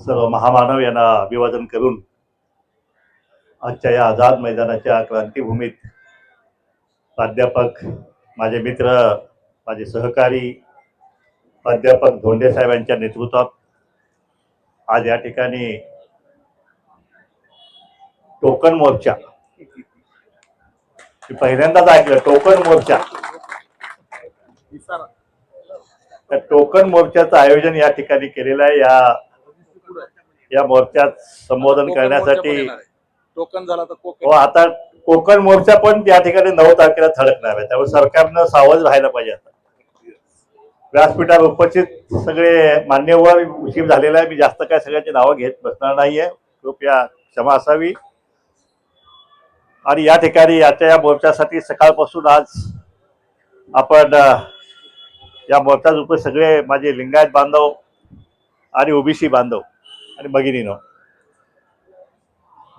सर्व महामानव यांना अभिवादन करून आजच्या या आझाद मैदानाच्या क्रांतीभूमीत प्राध्यापक माझे मित्र माझे सहकारी प्राध्यापक धोंडे साहेबांच्या नेतृत्वात आज या ठिकाणी टोकन मोर्चा पहिल्यांदाच ऐकलं टोकन मोर्चा. त्या टोकन मोर्चाचं आयोजन या ठिकाणी केलेलं आहे. या या मोर्चात संबोधन करण्यासाठी टोकन झाला तर हो कोकण आता कोकण मोर्चा पण त्या ठिकाणी नऊ तारखेला थडकणार आहे. त्यामुळे सरकारनं सावध राहायला पाहिजे आता. व्यासपीठावर उपस्थित सगळे मान्यवर उशीर झालेला आहे. मी जास्त काय सगळ्यांची नावं घेत बसणार नाहीये. कृपया क्षमा असावी. आणि या ठिकाणी याच्या या मोर्चासाठी सकाळपासून आज आपण या मोर्चात उपस्थित सगळे माझे लिंगायत बांधव आणि ओबीसी बांधव आणि भगिनीनो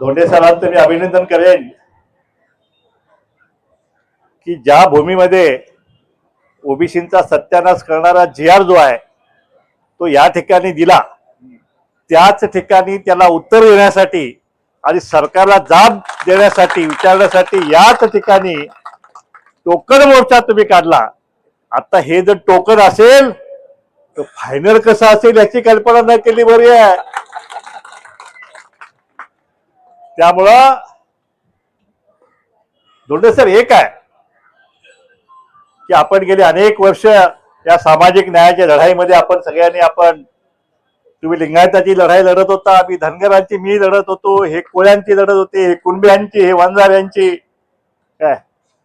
धोंडे सरांचं मी अभिनंदन करेन की ज्या भूमीमध्ये ओबीसींचा सत्यानाश करणारा जी आर जो आहे तो या ठिकाणी दिला. त्याच ठिकाणी त्याला उत्तर देण्यासाठी आणि सरकारला जाब देण्यासाठी विचारण्यासाठी याच ठिकाणी टोकन मोर्चा तुम्ही काढला. आता हे जर टोकन असेल तर फायनल कसं असेल याची कल्पना नाही केली बरी आहे. त्यामुळं धोंडे सर एक आहे की आपण गेले अनेक वर्ष या सामाजिक न्यायाच्या लढाईमध्ये आपण सगळ्यांनी आपण तुम्ही लिंगायताची लढाई लढत होता आम्ही धनगरांची मी लढत होतो हे कोळ्यांची लढत होते हे कुणब्यांची हे वंजाऱ्यांची काय?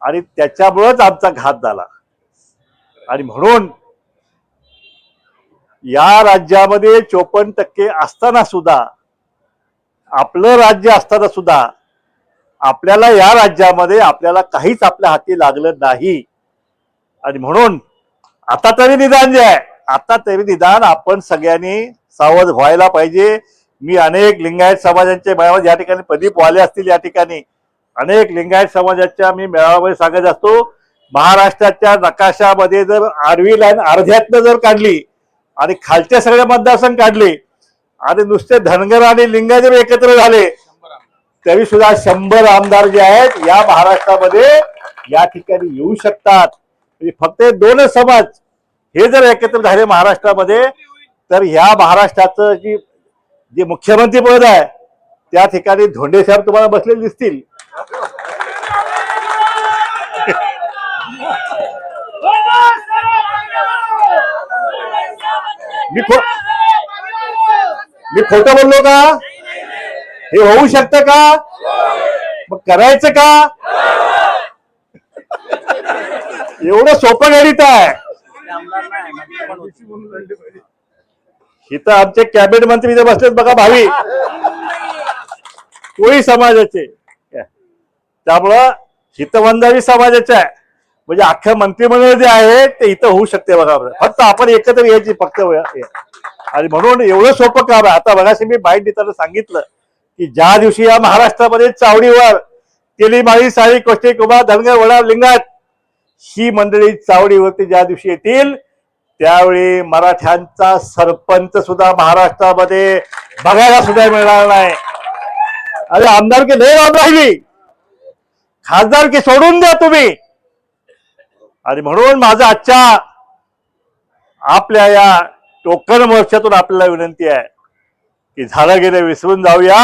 आणि त्याच्यामुळंच आमचा घात झाला. आणि म्हणून या राज्यामध्ये चोपन्न टक्के असताना सुद्धा आपलं राज्य असताना सुद्धा आपल्याला या राज्यामध्ये आपल्याला काहीच आपल्या हाती लागलं नाही. आणि म्हणून आता तरी निदान जे आहे आता तरी निदान आपण सगळ्यांनी सावध व्हायला पाहिजे. मी अनेक लिंगायत समाजांचे मेळावे या ठिकाणी प्रदीप वाले असतील या ठिकाणी. अनेक लिंगायत समाजाच्या मी मेळाव्यामध्ये सांगत असतो. महाराष्ट्राच्या नकाशामध्ये जर आडवी लाईन अर्ध्यातनं जर काढली आणि खालचे सगळे मतदारसंघ काढले आणि नुसते धनगर आणि लिंगायत जर एकत्र झाले तरी सुद्धा शंभर आमदार जे आहेत या महाराष्ट्रामध्ये या ठिकाणी येऊ शकतात म्हणजे फक्त दोनच समाज हे जर एकत्र झाले महाराष्ट्रामध्ये तर ह्या महाराष्ट्राचं जी जे मुख्यमंत्री पद आहे त्या ठिकाणी धोंडे साहेब तुम्हाला बसलेले दिसतील मी मी खोटं बोललो का? हे होऊ शकतं का? मग करायचं का? एवढं सोपं गणित आहे. इथं आमचे कॅबिनेट मंत्री इथे बसलेत बघा भावी. कोळी समाजाचे. त्यामुळं हितवंदावी समाजाचे आहे. म्हणजे अख्ख्या मंत्रिमंडळ जे आहे ते इथं होऊ शकते बघा. फक्त आपण एकत्र यायची फक्त आणि म्हणून एवढं सोपं काम आहे. आता बघाशी मी बाईट देताना सांगितलं की ज्या दिवशी या महाराष्ट्रामध्ये चावडीवर केली माळी साळी कोष्टी कुमार धनगर वडा लिंगात ही मंडळी चावडीवरती ज्या दिवशी येतील त्यावेळी मराठ्यांचा सरपंच सुद्धा महाराष्ट्रामध्ये बघायला सुद्धा मिळणार नाही. अरे आमदारकी लय लांब राहिली. खासदारकी सोडून द्या तुम्ही. आणि म्हणून माझा आजच्या आपल्या या टोकन मोर्चातून आपल्याला विनंती आहे की झालं गेलं विसरून जाऊया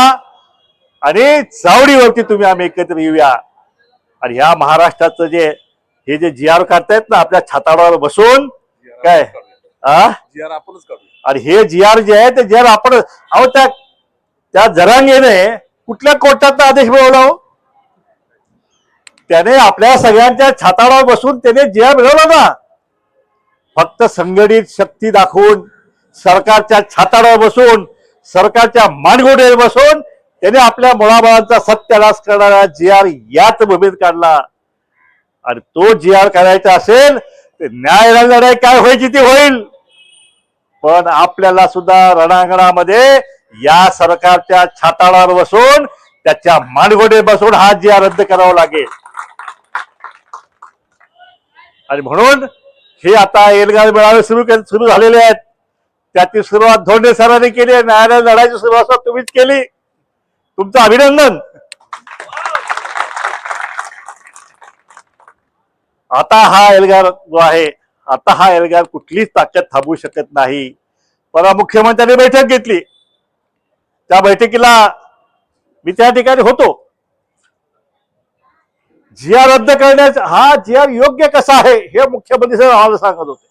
आणि चावडीवरती तुम्ही आम्ही एकत्र येऊया. आणि ह्या महाराष्ट्राचं जे हे जे जी आर काढतायत ना आपल्या छाताडावर बसून काय? आपणच आणि हे जी आर जे आहे ते जी आर आपण अहो त्या त्या जरांगेने कुठल्या कोर्टाचा आदेश मिळवला हो? त्याने आपल्या सगळ्यांच्या छाताडावर बसून त्याने जी आर मिळवला ना. फक्त संघटित शक्ती दाखवून सरकारच्या छाताडावर बसून सरकारच्या मानगोडीवर बसून त्याने आपल्या मुळाबाळांचा सत्यानाश करणारा जी आर याच भूमीत काढला. आणि तो जी आर करायचा असेल तर न्याय लढाई काय व्हायची ती होईल. पण आपल्याला सुद्धा रणांगणामध्ये या सरकारच्या छाताडावर बसून त्याच्या मानगोडे बसून हा जी आर रद्द करावा लागेल. आणि म्हणून हे आता एल्गार मेळावे सुरू सुरू झालेले आहेत. त्याची सुरुवात धोंडे सरांनी केली आहे. न्यायालयात लढायची सुरुवात तुम्हीच केली. तुमचं अभिनंदन. आता हा एल्गार जो आहे आता हा एल्गार कुठलीच ताकद थांबवू शकत नाही. परवा मुख्यमंत्र्यांनी बैठक घेतली. त्या बैठकीला मी त्या ठिकाणी होतो. जिया रद्द करण्याचा हा जिया योग्य कसा आहे हे मुख्यमंत्री साहेब आम्हाला सांगत होते.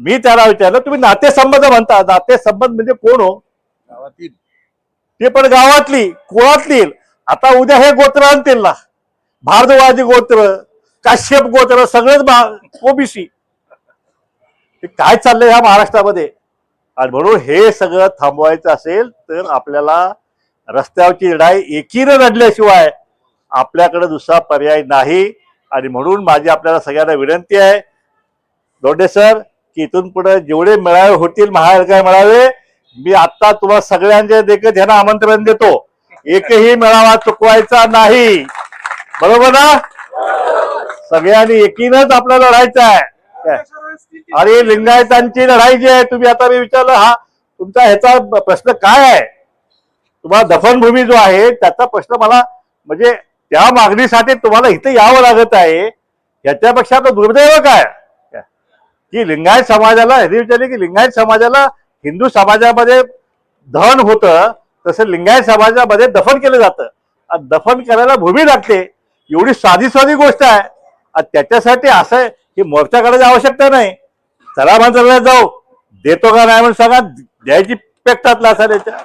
मी त्याला विचारलं तुम्ही नातेसंबंध म्हणता नातेसंबंध म्हणजे कोण हो? गावातील. ते पण गावातली कुळातली. आता उद्या हे गोत्र आणतील ना. भारद्वाजी गोत्र काश्यप गोत्र सगळेच ओबीसी काय चाललंय ह्या महाराष्ट्रामध्ये? आणि म्हणून हे सगळं थांबवायचं असेल तर आपल्याला रस्त्यावरची लढाई एकीनं लढल्याशिवाय आपल्याकडे दुसरा पर्याय नाही. आणि म्हणून माझी आपल्याला सगळ्यांना विनंती आहे. दोंडे सर की इथून पुढे जेवढे मेळावे होतील महाविकास मेळावे मी आता तुम्हाला सगळ्यांचे देखत ह्यांना आमंत्रण देतो. एकही मेळावा चुकवायचा नाही. बरोबर ना? सगळ्यांनी एकीनच आपल्याला लढायचा आहे. आणि लिंगायतांची लढाई जी आहे तुम्ही आता मी विचारलं हा तुमचा ह्याचा प्रश्न काय आहे? तुम्हाला दफनभूमी जो आहे त्याचा प्रश्न मला म्हणजे त्या मागणीसाठी तुम्हाला इथे यावं लागत आहे. याच्यापेक्षा आता दुर्दैव काय? की लिंगायत समाजाला हे विचारले की लिंगायत समाजाला हिंदू समाजामध्ये दहन होतं तसं लिंगायत समाजामध्ये दफन केलं जातं. आणि दफन करायला भूमी लागते. एवढी साधी साधी गोष्ट आहे. आणि त्याच्यासाठी असं आहे की मोर्चा करायची आवश्यकता नाही. चला मंत्रालयात जाऊ. देतो का नाही म्हणून सांगा. द्यायची पेकतात असा त्याच्या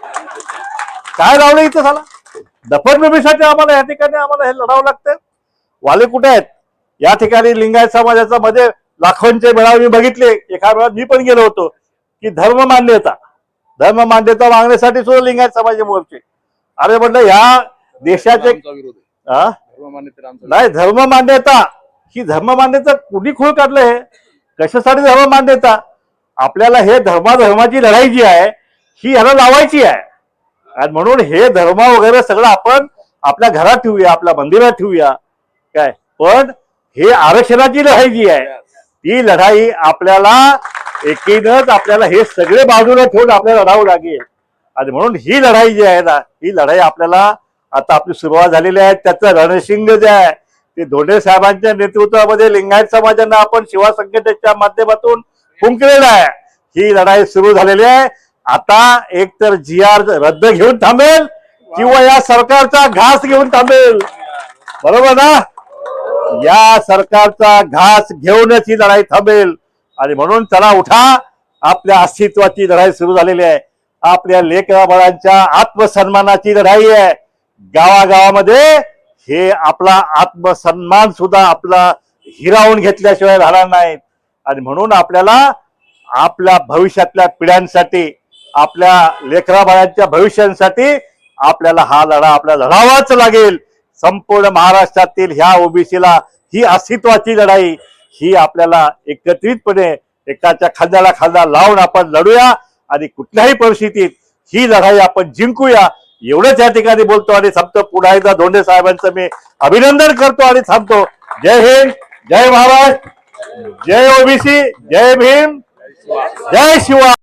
काय लावलं इथं झाला? दफनभूमीसाठी आम्हाला या ठिकाणी आम्हाला हे लढावं लागतं. वाले कुठे आहेत? या ठिकाणी लिंगायत समाजाचा मध्ये लाखोंचे मेळावे मी बघितले. एका वेळा मी पण गेलो होतो की धर्म मान्यता. धर्म मान्यता मागण्यासाठी सुद्धा लिंगायत समाज मोर्चे. अरे म्हटलं या देशाचे नाही धर्म मान्यता. ही धर्म मान्यता कुणी खूळ काढलं हे? कशासाठी धर्म मान्यता? आपल्याला हे धर्माधर्माची लढाई जी आहे ही ह्याला लावायची आहे. आणि म्हणून हे धर्म वगैरे सगळं आपण आपल्या घरात ठेवूया आपल्या मंदिरात ठेवूया. काय? पण हे आरक्षणाची लढाई जी आहे ती लढाई आपल्याला एकीनच आपल्याला हे सगळे बाजूला ठेवून आपल्याला लढावं लागेल. आणि म्हणून ही लढाई जी आहे ना ही लढाई आपल्याला आता आपली सुरुवात झालेली आहे. त्याचं रणशिंग जे आहे ते धोंडे साहेबांच्या नेतृत्वामध्ये लिंगायत समाजांना आपण शिवा संघटनेच्या माध्यमातून फुंकलेला आहे. ही लढाई सुरू झालेली आहे. आता एक तर जी आर रद्द घेऊन थांबेल किंवा या सरकारचा घास घेऊन थांबेल. बरोबर ना? या सरकारचा घास घेऊनच ही लढाई थांबेल. आणि म्हणून चला उठा. आपल्या अस्तित्वाची लढाई सुरू झालेली आहे. आपल्या लेकराबळांच्या आत्मसन्मानाची लढाई आहे. गावागावामध्ये हे आपला आत्मसन्मान सुद्धा आपला हिरावून घेतल्याशिवाय राहणार नाहीत. आणि म्हणून आपल्याला आपल्या भविष्यातल्या पिढ्यांसाठी आपल्या लेकराबाळांच्या भविष्यांसाठी आपल्याला हा लढा आपल्याला लढावाच लागेल. संपूर्ण महाराष्ट्रातील ह्या ओबीसीला ही अस्तित्वाची लढाई ही आपल्याला एकत्रितपणे एकाच्या खांद्याला खांदा लावून आपण लढूया आणि कुठल्याही परिस्थितीत ही लढाई आपण जिंकूया. एवढंच या ठिकाणी बोलतो आणि थांबतो. पुन्हा एकदा धोंडे साहेबांचं मी अभिनंदन करतो आणि थांबतो. जय हिंद जय महाराष्ट्र जय ओबीसी जय भीम जय शिवा